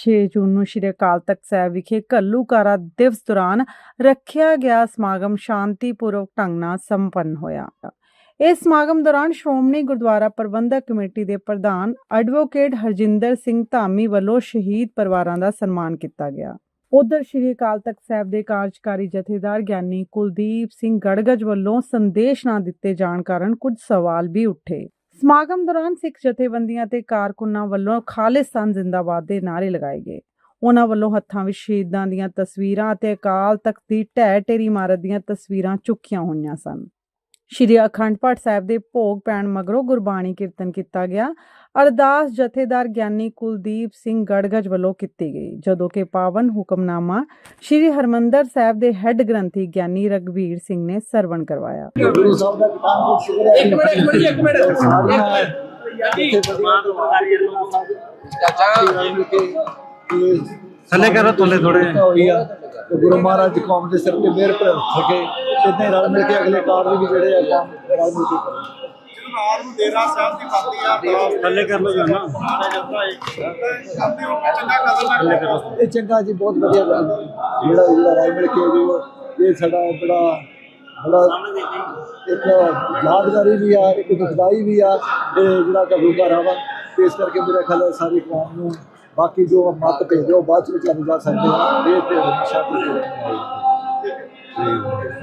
6 ਜੂਨ ਨੂੰ ਸ਼੍ਰੀ ਅਕਾਲ ਤਖਤ ਸਾਹਿਬ ਵਿਖੇ ਘੱਲੂਘਾਰਾ ਦਿਵਸ ਦੌਰਾਨ ਰੱਖਿਆ ਗਿਆ ਸਮਾਗਮ ਸ਼ਾਂਤੀਪੂਰਵਕ ਢੰਗ ਨਾਲ ਸੰਪੰਨ ਹੋਇਆ। ਇਸ ਸਮਾਗਮ ਦੌਰਾਨ ਸ਼੍ਰੋਮਣੀ ਗੁਰਦੁਆਰਾ ਪ੍ਰਬੰਧਕ ਕਮੇਟੀ ਦੇ ਪ੍ਰਧਾਨ ਐਡਵੋਕੇਟ ਹਰਜਿੰਦਰ ਸਿੰਘ ਧਾਮੀ ਵੱਲੋਂ ਸ਼ਹੀਦ ਪਰਿਵਾਰਾਂ ਦਾ ਸਨਮਾਨ ਕੀਤਾ ਗਿਆ। ਉਧਰ ਸ਼੍ਰੀ ਅਕਾਲ ਤਖਤ ਸਾਹਿਬ ਦੇ ਕਾਰਜਕਾਰੀ ਜਥੇਦਾਰ ਗਿਆਨੀ ਕੁਲਦੀਪ ਸਿੰਘ ਗੜਗਜ ਵੱਲੋਂ ਸੰਦੇਸ਼ ਨਾ ਦਿੱਤੇ ਜਾਣ ਕਾਰਨ ਕੁਝ ਸਵਾਲ ਵੀ ਉੱਠੇ। ਸਮਾਗਮ ਦੌਰਾਨ ਸਿੱਖ ਜਥੇਬੰਦੀਆਂ ਤੇ ਕਾਰਕੁਨਾਂ ਵੱਲੋਂ ਖਾਲਿਸਤਾਨ ਜ਼ਿੰਦਾਬਾਦ ਦੇ ਨਾਅਰੇ ਲਗਾਏ ਗਏ। ਉਹਨਾਂ ਵੱਲੋਂ ਹੱਥਾਂ ਵਿੱਚ ਸ਼ਹੀਦਾਂ ਦੀਆਂ ਤਸਵੀਰਾਂ ਅਤੇ ਅਕਾਲ ਤਖਤ ਦੀ ਢਹਿ ਢੇਰੀ ਇਮਾਰਤ ਦੀਆਂ ਤਸਵੀਰਾਂ ਚੁੱਕੀਆਂ ਹੋਈਆਂ ਸਨ। ਸ਼੍ਰੀ ਅਖੰਡ ਪਾਠ ਸਾਹਿਬ ਦੇ ਭੋਗ ਪੈਣ ਮਗਰੋਂ ਗੁਰਬਾਣੀ ਕੀਰਤਨ ਕੀਤਾ ਗਿਆ। ਅਰਦਾਸ ਜਥੇਦਾਰ ਗਿਆਨੀ ਕੁਲਦੀਪ ਸਿੰਘ ਗੜਗੜ ਵੱਲੋਂ ਕੀਤੀ ਗਈ ਜਦੋਂ ਕਿ ਪਾਵਨ ਹੁਕਮਨਾਮਾ ਸ਼੍ਰੀ ਹਰਮੰਦਰ ਸਾਹਿਬ ਦੇ ਹੈੱਡ ਗ੍ਰੰਥੀ ਗਿਆਨੀ ਰਗਵੀਰ ਸਿੰਘ ਨੇ ਸਰਵਣ ਕਰਵਾਇਆ। ਗੁਰੂ ਸਾਹਿਬ ਦਾ ਕਿਤਾਬ ਨੂੰ ਸ਼ੁਕਰ ਹੈ। ਇੱਕ ਮਿੰਟ, ਇੱਕ ਮਿੰਟ, ਇੱਕ ਮਿੰਟ। ਸਾਰੀਆਂ ਜੀ, ਥੱਲੇ ਕਰੋ ਥੱਲੇ ਥੋੜੇ ਹੋਈ ਆ। ਤੇ ਗੁਰੂ ਮਹਾਰਾਜ ਦੀ ਕੌਮ ਦੇ ਸਿਰ ਤੇ ਮਿਹਰ ਭਰ ਸਕੇ ਇਦਾਂ ਰਲ ਮਿਲ ਕੇ ਅਗਲੇ ਕਾਰਜ ਵੀ ਜਿਹੜੇ ਆ ਕੰਮ ਰਲ ਮਿਲ ਕੇ ਜਨਾਬ ਨੂੰ ਡੇਰਾ ਸਾਹਿਬ ਦੀ ਕਰਦੀ ਆ ਥੱਲੇ ਕਰ ਲਓ ਜਾਨਾ ਇਹ ਚੰਗਾ ਜੀ ਬਹੁਤ ਵਧੀਆ ਗੱਲ ਜਿਹੜਾ ਜਿਹੜਾ ਰਲ ਮਿਲ ਕੇ ਇਹ ਸਾਡਾ ਬੜਾ ਬੜਾ ਇੱਕ ਯਾਦਗਾਰੀ ਵੀ ਆ ਇੱਕ ਦੁਖਦਾਈ ਵੀ ਆ ਜਿਹੜਾ ਕਬੂ ਘਰ ਵਾ ਤੇ ਇਸ ਕਰਕੇ ਮੇਰਾ ਖਿਆਲ ਸਾਰੀ ਕੌਮ ਨੂੰ ਬਾਕੀ ਜੋ ਮਤ ਭੇਜੋ ਉਹ ਬਾਅਦ ਚ ਵਿਚਾਰੇ ਜਾ ਸਕਦੇ ਆ ਇਹ ਤੇ ਹਮੇਸ਼ਾ ਤੇ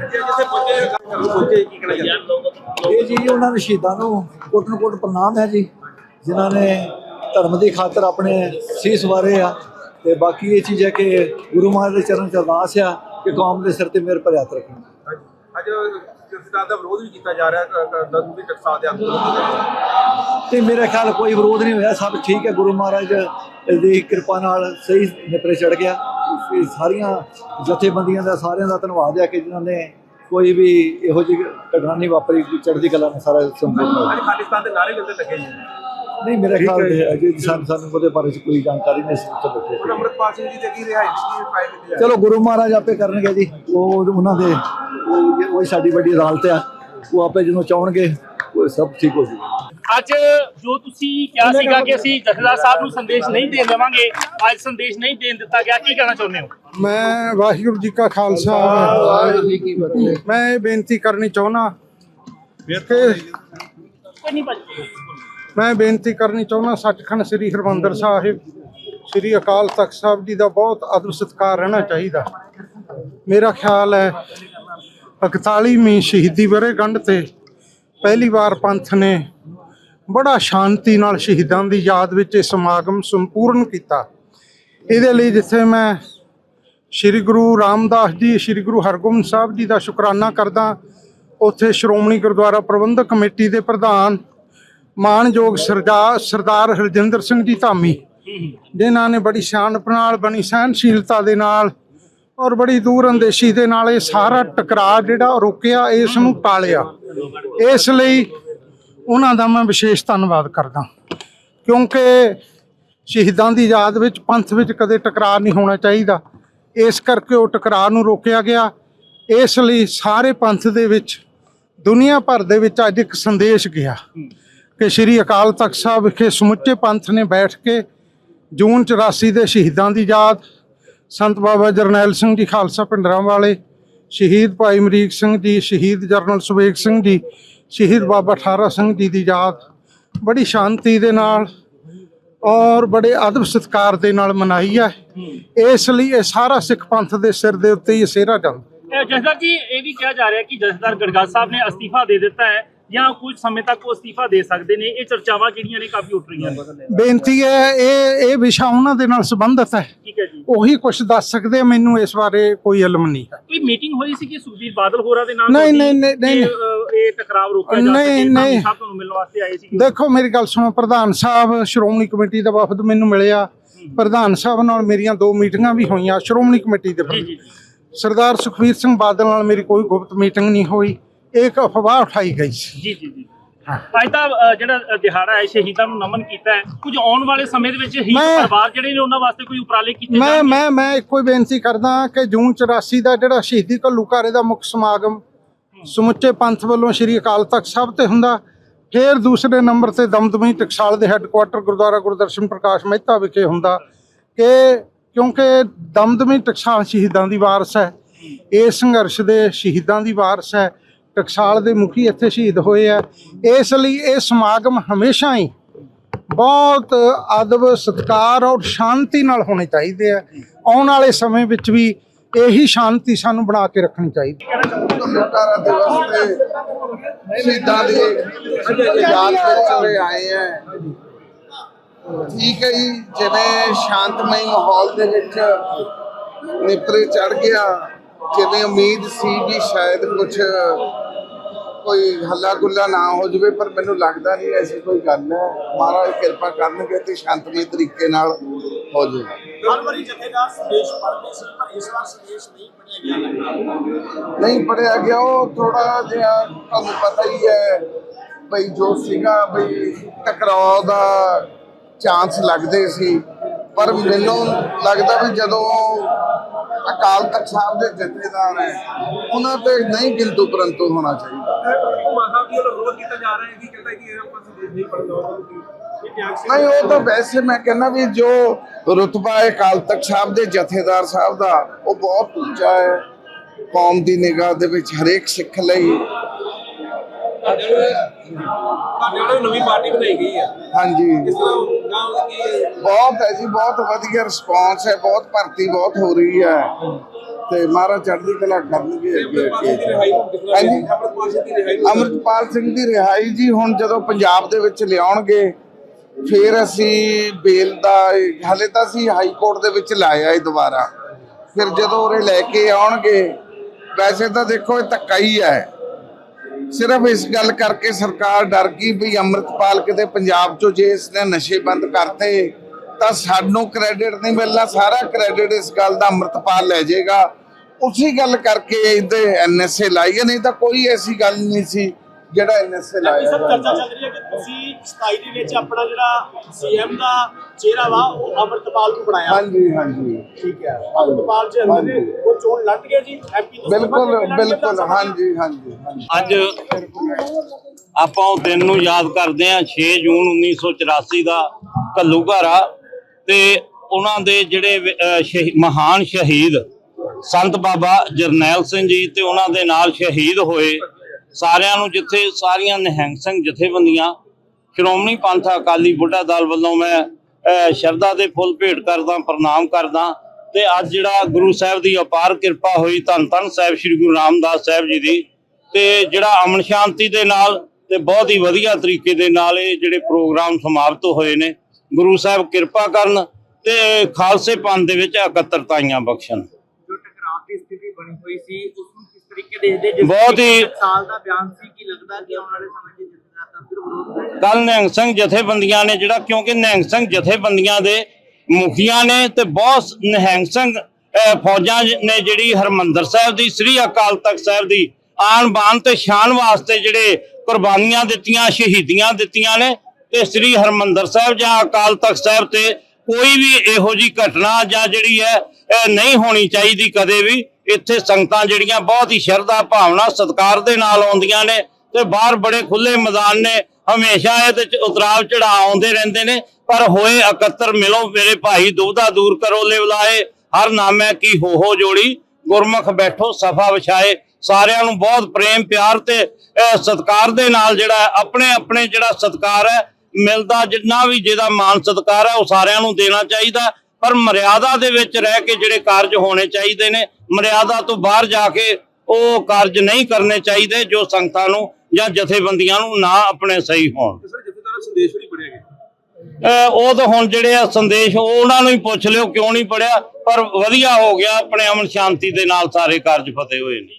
ਜਿੱਥੇ ਪਹੁੰਚੇ ਪਹੁੰਚੇ ਕੀ ਕਹਿਣਾ ਚਾਹੁੰਦੇ ਇਹ ਜੀ ਉਹਨਾਂ ਸ਼ਹੀਦਾਂ ਨੂੰ ਨੂੰ ਕੋਟ ਪ੍ਰਣਾਮ ਹੈ ਜੀ ਜਿਨ੍ਹਾਂ ਨੇ ਧਰਮ ਦੀ ਖਾਤਰ ਆਪਣੇ ਸੀਸ ਵਾਰੇ ਆ। ਤੇ ਬਾਕੀ ਇਹ ਚੀਜ਼ ਹੈ ਕਿ ਗੁਰੂ ਮਹਾਰਾਜ ਦੇ ਚਰਨ ਚ ਅਰਦਾਸ ਆ ਕਿ ਕੌਮ ਦੇ ਸਿਰ ਤੇ ਭਰਿਆ ਹੱਥ ਰੱਖਣ। ਅੱਜ ਜਥੇਦਾਰ ਦਾ ਵਿਰੋਧ ਵੀ ਕੀਤਾ ਜਾ ਰਿਹਾ ਦਸੂ ਦੀ ਟਕਸਾਲ ਦੇ ਅੰਦਰ ਤੇ ਮੇਰੇ ਖਿਆਲ ਕੋਈ ਵਿਰੋਧ ਨਹੀਂ ਹੋਇਆ ਸਭ ਠੀਕ ਹੈ ਗੁਰੂ ਮਹਾਰਾਜ ਦੀ ਕਿਰਪਾ ਨਾਲ ਸਹੀ ਨਿਪਰੇ ਚੜ ਗਿਆ। ਇਹ ਸਾਰੀਆਂ ਜਥੇਬੰਦੀਆਂ ਦਾ ਸਾਰਿਆਂ ਦਾ ਧੰਨਵਾਦ ਹੈ ਕਿ ਜਿਨ੍ਹਾਂ ਨੇ ਕੋਈ ਵੀ ਇਹੋ ਜਿਹੀ ਘਟਨਾ ਨਹੀਂ ਵਾਪਰੀ ਚੜ੍ਹਦੀ ਕਲਾ ਨਾਲ ਸਾਰਾ ਸੰਪੂਰਨ ਅੱਜ ਖਾਲਿਸਤਾਨ ਦੇ ਨਾਰੇ ਮਿਲਦੇ ਲੱਗੇ ਜੀ। ਨਹੀਂ ਮੇਰੇ ਖਿਆਲ ਦੇ ਅਜੇ ਸਾਨੂੰ ਸਾਨੂੰ ਉਹਦੇ ਬਾਰੇ ਕੋਈ ਜਾਣਕਾਰੀ ਨਹੀਂ ਸੀ ਉੱਥੇ ਬੈਠੇ। ਅੰਮ੍ਰਿਤਪਾਲ ਸਿੰਘ ਜੀ ਤੇ ਕੀ ਕੀਤੀ ਜਾ ਚਲੋ ਗੁਰੂ ਮਹਾਰਾਜ ਆਪੇ ਕਰਨਗੇ ਜੀ। ਉਹ ਉਹਨਾਂ ਦੇ ਉਹ ਉਹ ਸਾਡੀ ਵੱਡੀ ਅਦਾਲਤ ਆ ਉਹ ਆਪੇ ਜਦੋਂ ਚਾਹਣਗੇ ਉਹ ਸਭ ਠੀਕ ਹੋ ਜੂਗਾ ਅੱਜ ਜੋ ਤੁਸੀਂ ਕਿਹਾ ਸੀਗਾ ਕਿ ਅਸੀਂ ਜਥੇਦਾਰ ਸਾਹਿਬ ਨੂੰ ਸੰਦੇਸ਼ ਨਹੀਂ ਦੇਣ ਦੇਵਾਂਗੇ ਅੱਜ ਸੰਦੇਸ਼ ਨਹੀਂ ਦੇਣ ਦਿੱਤਾ ਗਿਆ ਕੀ ਕਹਿਣਾ ਚਾਹੁੰਦੇ ਹੋ? ਮੈਂ ਵਾਹਿਗੁਰੂ ਜੀ ਕਾ ਖਾਲਸਾ। ਵਾਹਿਗੁਰੂ ਜੀ ਕੀ ਫਤਿਹ। ਮੈਂ ਇਹ ਬੇਨਤੀ ਕਰਨੀ ਚਾਹੁੰਦਾ ਕਿ ਮੈਂ ਬੇਨਤੀ ਕਰਨੀ ਚਾਹੁੰਦਾ ਸੱਚਖੰਡ ਸ੍ਰੀ ਹਰਮੰਦਰ ਸਾਹਿਬ ਸ੍ਰੀ ਅਕਾਲ ਤਖਤ ਸਾਹਿਬ ਜੀ ਦਾ ਬਹੁਤ ਅਦਬ ਸਤਿਕਾਰ ਰਹਿਣਾ ਚਾਹੀਦਾ। ਮੇਰਾ ਖਿਆਲ ਹੈ 41ਵੀਂ ਸ਼ਹੀਦੀ ਵਰ੍ਹੇਗੰਢ ਤੇ ਪਹਿਲੀ ਵਾਰ ਪੰਥ ਨੇ ਬੜਾ ਸ਼ਾਂਤੀ ਨਾਲ ਸ਼ਹੀਦਾਂ ਦੀ ਯਾਦ ਵਿੱਚ ਇਹ ਸਮਾਗਮ ਸੰਪੂਰਨ ਕੀਤਾ। ਇਹਦੇ ਲਈ ਜਿੱਥੇ ਮੈਂ ਸ੍ਰੀ ਗੁਰੂ ਰਾਮਦਾਸ ਜੀ, ਸ੍ਰੀ ਗੁਰੂ ਹਰਗੋਬਿੰਦ ਸਾਹਿਬ ਜੀ ਦਾ ਸ਼ੁਕਰਾਨਾ ਕਰਦਾ, ਉੱਥੇ ਸ਼੍ਰੋਮਣੀ ਗੁਰਦੁਆਰਾ ਪ੍ਰਬੰਧਕ ਕਮੇਟੀ ਦੇ ਪ੍ਰਧਾਨ ਮਾਨਯੋਗ ਸਰਦਾਰ ਸਰਦਾਰ ਹਰਜਿੰਦਰ ਸਿੰਘ ਜੀ ਧਾਮੀ, ਜਿਨ੍ਹਾਂ ਨੇ ਬੜੀ ਸਿਆਣਪ ਨਾਲ ਬਣੀ ਸਹਿਨਸ਼ੀਲਤਾ ਦੇ ਨਾਲ ਔਰ ਬੜੀ ਦੂਰ ਅੰਦੇਸ਼ੀ ਦੇ ਨਾਲ ਇਹ ਸਾਰਾ ਟਕਰਾਅ ਜਿਹੜਾ ਰੋਕਿਆ ਇਸ ਨੂੰ ਟਾਲਿਆ ਇਸ ਲਈ ਉਹਨਾਂ ਦਾ ਮੈਂ ਵਿਸ਼ੇਸ਼ ਧੰਨਵਾਦ ਕਰਦਾ। ਕਿਉਂਕਿ ਸ਼ਹੀਦਾਂ ਦੀ ਯਾਦ ਵਿੱਚ, ਪੰਥ ਵਿੱਚ ਕਦੇ ਟਕਰਾਅ ਨਹੀਂ ਹੋਣਾ ਚਾਹੀਦਾ। ਇਸ ਕਰਕੇ ਉਹ ਟਕਰਾਅ ਨੂੰ ਰੋਕਿਆ ਗਿਆ। ਇਸ ਲਈ ਸਾਰੇ ਪੰਥ ਦੇ ਵਿੱਚ, ਦੁਨੀਆ ਭਰ ਦੇ ਵਿੱਚ ਅੱਜ ਇੱਕ ਸੰਦੇਸ਼ ਗਿਆ ਕਿ ਸ੍ਰੀ ਅਕਾਲ ਤਖਤ ਸਾਹਿਬ ਵਿਖੇ ਸਮੁੱਚੇ ਪੰਥ ਨੇ ਬੈਠ ਕੇ ਜੂਨ 84 ਦੇ ਸ਼ਹੀਦਾਂ ਦੀ ਯਾਦ, ਸੰਤ ਬਾਬਾ ਜਰਨੈਲ ਸਿੰਘ ਜੀ, ਖਾਲਸਾ ਪਿੰਡਰਾਂ ਵਾਲੇ ਸ਼ਹੀਦ ਭਾਈ ਅਮਰੀਕ ਸਿੰਘ ਜੀ, ਸ਼ਹੀਦ ਜਰਨਲ ਸੁਬੇਗ ਸਿੰਘ ਜੀ ਸ਼ਹੀਦ ਬਾਬਾ ਠਾਰਾ ਸਿੰਘ ਜੀ ਦੀ ਯਾਦ ਬੜੀ ਸ਼ਾਂਤੀ ਦੇ ਨਾਲ ਔਰ ਬੜੇ ਅਦਬ ਸਤਿਕਾਰ ਦੇ ਨਾਲ ਮਨਾਈ ਹੈ। ਇਸ ਲਈ ਇਹ ਸਾਰਾ ਸਿੱਖ ਪੰਥ ਦੇ ਸਿਰ ਦੇ ਉੱਤੇ ਹੀ ਸਿਹਰਾ ਜਾਂਦਾ। ਇਹ ਜਥੇਦਾਰ ਜੀ ਇਹ ਵੀ ਕਿਹਾ ਜਾ ਰਿਹਾ ਕਿ ਜਥੇਦਾਰ ਗੜਗੜ ਸਾਹਿਬ ਨੇ ਅਸਤੀਫਾ ਦੇ ਦਿੱਤਾ ਹੈ ਜਾਂ ਕੁਝ ਸਮੇਂ ਤੱਕ ਉਹ ਅਸਤੀਫਾ ਦੇ ਸਕਦੇ ਨੇ। ਇਹ ਚਰਚਾਵਾਂ ਜਿਹੜੀਆਂ ਨੇ ਕਾਫੀ ਉੱਠ ਰਹੀਆਂ ਨੇ। ਬੇਨਤੀ ਹੈ ਇਹ ਇਹ ਵਿਸ਼ਾ ਉਹਨਾਂ ਦੇ ਨਾਲ ਸੰਬੰਧਿਤ ਹੈ। ਉਹੀ ਕੁਝ ਦੱਸ ਸਕਦੇ ਆ, ਮੈਨੂੰ ਇਸ ਬਾਰੇ ਕੋਈ ਇਲਮ ਨਹੀਂ ਹੈ ਕੋਈ ਮੀਟਿੰਗ ਹੋਈ ਸੀ ਕਿ ਸੁਖਬੀਰ ਬਾਦਲ ਹੋਰਾਂ ਦੇ ਨਾਲ ਨਹੀਂ, ਨਹੀਂ, ਨਹੀਂ, ਨਹੀਂ। ਕਿ, ਇਹ ਟਕਰਾਵ ਰੋਕਿਆ ਜਾ ਨਹੀਂ, ਸਕੇ ਨਹੀਂ। ਸਾਹਿਬ ਤੁਹਾਨੂੰ ਮਿਲਣ ਵਾਸਤੇ ਆਏ ਸੀ ਦੇਖੋ ਮੇਰੀ ਗੱਲ ਸੁਣੋ ਪ੍ਰਧਾਨ ਸਾਹਿਬ ਸ਼੍ਰੋਮਣੀ ਕਮੇਟੀ ਦਾ ਵਫਦ ਮੈਨੂੰ ਮਿਲਿਆ ਪ੍ਰਧਾਨ ਸਾਹਿਬ ਨਾਲ ਮੇਰੀਆਂ ਦੋ ਮੀਟਿੰਗਾਂ ਵੀ ਹੋਈਆਂ ਸ਼੍ਰੋਮਣੀ ਕਮੇਟੀ ਦੇ ਜੀ। ਜੀ। ਸਰਦਾਰ ਸੁਖਬੀਰ ਸਿੰਘ ਬਾਦਲ ਨਾਲ ਮੇਰੀ ਕੋਈ ਗੁਪਤ ਮੀਟਿੰਗ ਨਹੀਂ ਹੋਈ ਇੱਕ ਅਫਵਾਹ ਉਠਾਈ ਗਈ ਸੀ ਜੀ ਜੀ ਜੀ ਅੱਜ ਦਾ ਅ, ਜਿਹੜਾ ਦਿਹਾੜਾ ਹੈ ਸ਼ਹੀਦਾਂ ਨੂੰ ਨਮਨ ਕੀਤਾ ਹੈ। ਕੁਝ ਆਉਣ ਵਾਲੇ ਸਮੇਂ ਦੇ ਵਿੱਚ ਹੀ ਮੈਂ- ਪਰਿਵਾਰ ਜਿਹੜੇ ਨੇ ਉਹਨਾਂ ਵਾਸਤੇ ਕੋਈ ਉਪਰਾਲੇ ਕੀਤੇ ਮੈਂ ਜਾਣਗੇ? ਮੈਂ ਮੈਂ ਇੱਕੋ ਹੀ ਬੇਨਤੀ ਕਰਦਾ ਕਿ ਜੂਨ 84 ਦਾ ਜਿਹੜਾ ਸ਼ਹੀਦੀ ਘੱਲੂਘਾਰੇ ਦਾ ਮੁੱਖ ਸਮਾਗਮ ਸਮੁੱਚੇ ਪੰਥ ਵੱਲੋਂ ਸ੍ਰੀ ਅਕਾਲ ਤਖਤ ਸਾਹਿਬ ਤੇ ਹੁੰਦਾ ਫਿਰ ਦੂਸਰੇ ਨੰਬਰ ਤੇ ਦਮਦਮੀ ਟਕਸਾਲ ਦੇ ਹੈੱਡਕੁਆਟਰ ਗੁਰਦੁਆਰਾ ਗੁਰਦਰਸ਼ਨ ਪ੍ਰਕਾਸ਼ ਮਹਿਤਾ ਵਿਖੇ ਹੁੰਦਾ ਕਿ ਕਿਉਂਕਿ ਦਮਦਮੀ ਟਕਸਾਲ ਸ਼ਹੀਦਾਂ ਦੀ ਵਾਰਸ ਹੈ ਇਹ ਸੰਘਰਸ਼ ਦੇ ਸ਼ਹੀਦਾਂ ਦੀ ਵਾਰਸ ਹੈ ਟਕਸਾਲ ਦੇ ਮੁਖੀ ਇੱਥੇ ਸ਼ਹੀਦ ਹੋਏ ਆ। ਇਸ ਲਈ ਇਹ ਸਮਾਗਮ ਹਮੇਸ਼ਾ ਹੀ ਬਹੁਤ ਅਦਬ, ਸਤਿਕਾਰ ਔਰ ਸ਼ਾਂਤੀ ਨਾਲ ਹੋਣੇ ਚਾਹੀਦੇ ਆ। ਆਉਣ ਵਾਲੇ ਸਮੇਂ ਵਿੱਚ ਵੀ ਇਹੀ ਸ਼ਾਂਤੀ ਸਾਨੂੰ ਬਣਾ ਕੇ ਰੱਖਣੀ ਚਾਹੀਦੀ। ਲੋਕਾਂ ਸ਼ਹੀਦਾਂ ਦੀ ਯਾਦ ਵਿੱਚ ਉਰੇ ਆਏ ਹੈ ਠੀਕ ਹੈ ਜੀ, ਜਿਵੇਂ ਸ਼ਾਂਤਮਈ ਮਾਹੌਲ ਦੇ ਵਿੱਚ ਨਿਪਰੇ ਚੜ ਗਿਆ, ਜਿਵੇਂ ਉਮੀਦ ਸੀ ਵੀ ਸ਼ਾਇਦ ਕੁਝ ਕੋਈ ਹੱਲਾ ਗੁੱਲਾ ਨਾ ਹੋ ਜਵੇ ਪਰ ਮੈਨੂੰ ਲੱਗਦਾ ਨਹੀਂ ਐਸੀ ਕੋਈ ਗੱਲ ਹੈ। ਮਹਾਰਾਜ ਕਿਰਪਾ ਕਰਨਗੇ ਤੇ ਸ਼ਾਂਤਮਈ ਤਰੀਕੇ ਨਾਲ ਹੋ ਜਾਏਗਾ ਹਰ ਵਾਰੀ ਜਥੇਦਾਰ ਸੰਦੇਸ਼ ਪੜ੍ਹਦੇ ਸੀ ਪਰ ਇਸ ਵਾਰ ਸੰਦੇਸ਼ ਨਹੀਂ ਪੜਿਆ ਗਿਆ। ਨਹੀਂ ਪੜਿਆ ਗਿਆ ਉਹ ਥੋੜਾ ਜਿਹਾ ਤੁਹਾਨੂੰ ਪਤਾ ਹੀ ਹੈ ਬਈ ਜੋ ਸੀਗਾ ਬਈ ਟਕਰਾਅ ਦਾ ਚਾਂਸ ਲੱਗਦੇ ਸੀ। ਪਰ ਮੈਨੂੰ ਲੱਗਦਾ ਵੀ ਜਦੋਂ ਅਕਾਲ ਤਖਤ ਸਾਹਿਬ ਦੇ ਜਥੇਦਾਰ ਹੈ ਉਹਨਾਂ ਤੇ ਨਹੀਂ ਕਿੰਤੂ ਪਰੰਤੂ ਹੋਣਾ ਚਾਹੀਦਾ। ਨਹੀਂ ਉਹ ਤਾਂ ਵੈਸੇ ਮੈਂ ਕਹਿੰਦਾ ਵੀ ਜੋ ਰੁਤਬਾ ਹੈ ਅਕਾਲ ਤਖਤ ਸਾਹਿਬ ਦੇ ਜਥੇਦਾਰ ਸਾਹਿਬ ਦਾ ਉਹ ਬਹੁਤ ਉੱਚਾ ਹੈ। ਕੌਮ ਦੀ ਨਿਗਾਹ ਦੇ ਵਿੱਚ ਹਰੇਕ ਸਿੱਖ ਲਈ ਤੁਹਾਡੇ ਵੱਲੋਂ ਨਵੀਂ ਪਾਰਟੀ ਬਣਾਈ ਗਈ ਹੈ। ਹਾਂਜੀ। ਇਸ ਤਰ੍ਹਾਂ ਗਾਂਵ ਕੀ ਬਹੁਤ ਹੈ ਜੀ ਬਹੁਤ ਵਧੀਆ ਰਿਸਪਾਂਸ ਹੈ ਬਹੁਤ ਭਰਤੀ ਬਹੁਤ ਹੋ ਰਹੀ ਹੈ। ਤੇ ਮਹਾਰਾਜ ਚੜ੍ਹਦੀ ਕਲਾ ਕਰਨਗੇ ਅੱਗੇ ਅੰਮ੍ਰਿਤਪਾਲ ਸਿੰਘ ਦੀ ਅੱਗੇ ਰਿਹਾਈ ਨੂੰ ਕਿਸ ਤਰ੍ਹਾਂ ਹਾਂਜੀ। ਅੰਮ੍ਰਿਤਪਾਲ ਸਿੰਘ ਦੀ ਰਿਹਾਈ ਨੂੰ ਅਮਰਪਾਲ ਸਿੰਘ ਦੀ ਰਿਹਾਈ ਜੀ ਹੁਣ ਜਦੋਂ ਪੰਜਾਬ ਦੇ ਵਿੱਚ ਲਿਆਉਣਗੇ ਫਿਰ ਅਸੀਂ ਬੇਲ ਦਾ ਹਲੇ ਤਾਂ ਅਸੀਂ ਹਾਈ ਕੋਰਟ ਦੇ ਵਿੱਚ ਲਾਇਆ ਇਹ ਦੁਬਾਰਾ। ਫਿਰ ਜਦੋਂ ਉਰੇ ਲੈ ਕੇ ਆਉਣਗੇ ਵੈਸੇ ਤਾਂ ਦੇਖੋ ਇਹ ਧੱਕਾ ਹੀ ਹੈ। ਸਿਰਫ ਇਸ ਗੱਲ ਕਰਕੇ ਸਰਕਾਰ ਡਰ ਗਈ ਵੀ ਅੰਮ੍ਰਿਤਪਾਲ ਕਿਤੇ ਪੰਜਾਬ ਚੋਂ ਜੇ ਇਸਨੇ ਨਸ਼ੇ ਬੰਦ ਕਰਤੇ, ਤਾਂ ਸਾਨੂੰ ਕ੍ਰੈਡਿਟ ਨਹੀਂ ਮਿਲਣਾ, ਸਾਰਾ ਕ੍ਰੈਡਿਟ ਇਸ ਗੱਲ ਦਾ ਅੰਮ੍ਰਿਤਪਾਲ ਲੈ ਜਾਏਗਾ। ਉਸੇ ਗੱਲ ਕਰਕੇ ਇਹਦੇ ਐਨਐਸਏ ਲਾਈ ਹੈ ਨਹੀਂ ਤਾਂ ਕੋਈ ਐਸੀ ਗੱਲ ਨਹੀਂ ਸੀ। ਜਿਹੜਾ ਐਨਐਸਏ ਲਾਇਆ ਸਭ। ਚਰਚਾ ਚੱਲ ਰਹੀ ਹੈ ਕਿ ਤੁਸੀਂ 27 ਦੇ ਵਿੱਚ ਆਪਣਾ ਜਿਹੜਾ ਸੀਐਮ ਦਾ ਚਿਹਰਾ ਵਾ ਉਹ ਅਮਰਤਪਾਲ ਨੂੰ ਬਣਾਇਆ। ਹਾਂਜੀ ਹਾਂਜੀ। ਠੀਕ ਹੈ। ਅਮਰਤਪਾਲ ਜੀ। ਉਹ ਚੋਣ ਲੜ ਗਏ ਜੀ ਐਮਪੀ ਤੋਂ ਬਿਲਕੁਲ ਬਿਲਕੁਲ ਹਾਂਜੀ ਹਾਂਜੀ ਅੱਜ ਆਪਾਂ ਉਹ ਦਿਨ ਨੂੰ ਯਾਦ ਕਰਦੇ ਹਾਂ 6 ਜੂਨ 1984 ਦਾ ਘੱਲੂਘਾਰਾ ਤੇ ਉਹਨਾਂ ਦੇ ਜਿਹੜੇ ਮਹਾਨ ਸ਼ਹੀਦ ਸੰਤ ਬਾਬਾ ਜਰਨੈਲ ਸਿੰਘ ਜੀ ਤੇ ਉਹਨਾਂ ਦੇ ਨਾਲ ਸ਼ਹੀਦ ਹੋਏ ਸਾਰਿਆਂ ਨੂੰ ਜਿੱਥੇ ਸਾਰੀਆਂ ਨਿਹੰਗ ਸਿੰਘ ਜਥੇਬੰਦੀਆਂ, ਸ਼੍ਰੋਮਣੀ ਪੰਥ ਅਕਾਲੀ ਬੁੱਢਾ ਦਲ ਵੱਲੋਂ ਮੈਂ ਸ਼ਰਧਾ ਦੇ ਫੁੱਲ ਭੇਟ ਕਰਦਾ, ਪ੍ਰਣਾਮ ਕਰਦਾ ਤੇ ਅੱਜ ਜਿਹੜਾ ਗੁਰੂ ਸਾਹਿਬ ਦੀ ਅਪਾਰ ਕਿਰਪਾ ਹੋਈ ਧੰਨ ਧੰਨ ਸਾਹਿਬ ਸ੍ਰੀ ਗੁਰੂ ਰਾਮਦਾਸ ਸਾਹਿਬ ਜੀ ਦੀ ਤੇ ਜਿਹੜਾ ਅਮਨ ਸ਼ਾਂਤੀ ਦੇ ਨਾਲ ਤੇ ਬਹੁਤ ਹੀ ਵਧੀਆ ਤਰੀਕੇ ਦੇ ਨਾਲ ਇਹ ਜਿਹੜੇ ਪ੍ਰੋਗਰਾਮ ਸਮਾਪਤ ਹੋਏ ਨੇ, ਗੁਰੂ ਸਾਹਿਬ ਕਿਰਪਾ ਕਰਨ ਤੇ ਖਾਲਸੇ ਪੰਥ ਦੇ ਵਿੱਚ ਇਕੱਤਰਤਾਈਆਂ ਬਖਸ਼ਣ। ਜੋ ਟਕਰਾਅ ਦੀ ਸਥਿਤੀ ਬਣੀ ਹੋਈ ਸੀ, ਉਸ ਤਰੀਕੇ ਦੇਖਦੇ ਜਿਸ ਬਹੁਤ ਹੀ- ਸਾਲ ਦਾ ਬਿਆਨ ਸੀ ਕਿ ਲੱਗਦਾ ਕਿ ਆਉਣ ਵਾਲੇ ਸਮੇਂ 'ਚ ਕੱਲ ਨਿਹੰਗ ਸਿੰਘ ਜਥੇਬੰਦੀਆਂ ਨੇ ਜਿਹੜਾ ਕਿਉਂਕਿ ਨਿਹੰਗ ਸਿੰਘ ਜਥੇਬੰਦੀਆਂ ਦੇ ਮੁਖੀਆਂ ਨੇ ਤੇ ਬਹੁਤ ਨਿਹੰਗ ਸਿੰਘ ਫੌਜਾਂ ਨੇ ਜਿਹੜੀ ਹਰਮੰਦਰ ਸਾਹਿਬ ਦੀ ਸ੍ਰੀ ਅਕਾਲ ਤਖਤ ਸਾਹਿਬ ਦੀ ਆਨ ਬਾਨ ਤੇ ਸ਼ਾਨ ਵਾਸਤੇ ਜਿਹੜੇ ਕੁਰਬਾਨੀਆਂ ਦਿੱਤੀਆਂ ਸ਼ਹੀਦੀਆਂ ਦਿੱਤੀਆਂ ਨੇ ਤੇ ਸ੍ਰੀ ਹਰਮੰਦਰ ਸਾਹਿਬ ਜਾਂ ਅਕਾਲ ਤਖਤ ਸਾਹਿਬ ਤੇ ਕੋਈ ਵੀ ਇਹੋ ਜੀ ਘਟਨਾ ਜਾਂ ਜਿਹੜੀ ਹੈ ਨਹੀਂ ਹੋਣੀ ਚਾਹੀਦੀ ਕਦੇ ਵੀ। ਇੱਥੇ ਸੰਗਤਾਂ ਜਿਹੜੀਆਂ ਬਹੁਤ ਹੀ ਸ਼ਰਧਾ ਭਾਵਨਾ ਸਤਿਕਾਰ ਦੇ ਨਾਲ ਆਉਂਦੀਆਂ ਨੇ ਤੇ ਬਾਹਰ ਬੜੇ ਖੁੱਲੇ ਮੈਦਾਨ ਨੇ ਹਮੇਸ਼ਾ ਇਹਦੇ ਚ ਉਤਰਾਵ ਚੜਾਅ ਆਉਂਦੇ ਰਹਿੰਦੇ ਨੇ ਪਰ ਹੋਏ ਇਕੱਤਰ ਮਿਲੋ ਮੇਰੇ ਭਾਈ ਦੁਬਦਾ ਦੂਰ ਕਰੋ ਲਿਵਲਾਏ ਹਰ ਨਾਮੈ ਕੀ ਹੋ ਹੋ ਜੋੜੀ ਗੁਰਮੁਖ ਬੈਠੋ ਸਫਾ ਵਿਛਾਏ ਸਾਰਿਆਂ ਨੂੰ ਬਹੁਤ ਪ੍ਰੇਮ ਪਿਆਰ ਤੇ ਅਹ, ਸਤਿਕਾਰ ਦੇ ਨਾਲ ਜਿਹੜਾ ਆਪਣੇ ਆਪਣੇ ਜਿਹੜਾ ਸਤਿਕਾਰ ਹੈ ਮਿਲਦਾ ਜਿੰਨਾ ਵੀ ਜਿਹਦਾ ਮਾਨ ਸਤਿਕਾਰ ਹੈ ਉਹ ਸਾਰਿਆਂ ਨੂੰ ਦੇਣਾ ਚਾਹੀਦਾ। ਪਰ ਮਰਿਆਦਾ ਦੇ ਵਿੱਚ ਰਹਿ ਕੇ ਜਿਹੜੇ ਕਾਰਜ ਹੋਣੇ ਚਾਹੀਦੇ ਨੇ ਮਰਿਆਦਾ ਤੋਂ ਬਾਹਰ ਜਾ ਕੇ ਉਹ ਕਾਰਜ ਨਹੀਂ ਕਰਨੇ ਚਾਹੀਦੇ ਜੋ ਸੰਗਤਾਂ ਨੂੰ ਜਾਂ ਜਥੇਬੰਦੀਆਂ ਨੂੰ ਨਾ ਆਪਣੇ ਸਹੀ ਹੋਣ। ਸੰਦੇਸ਼ ਨਹੀਂ ਪੜਿਆ ਉਹ ਤਾਂ ਹੁਣ ਜਿਹੜੇ ਆ ਸੰਦੇਸ਼ ਉਹ ਉਹਨਾਂ ਨੂੰ ਹੀ ਪੁੱਛ ਲਿਓ ਕਿਉਂ ਨਹੀਂ ਪੜਿਆ ਪਰ ਵਧੀਆ ਹੋ ਗਿਆ ਆਪਣੇ ਅਮਨ ਸ਼ਾਂਤੀ ਦੇ ਨਾਲ ਸਾਰੇ ਕਾਰਜ ਫਤਿਹ ਹੋਏ ਨੇ।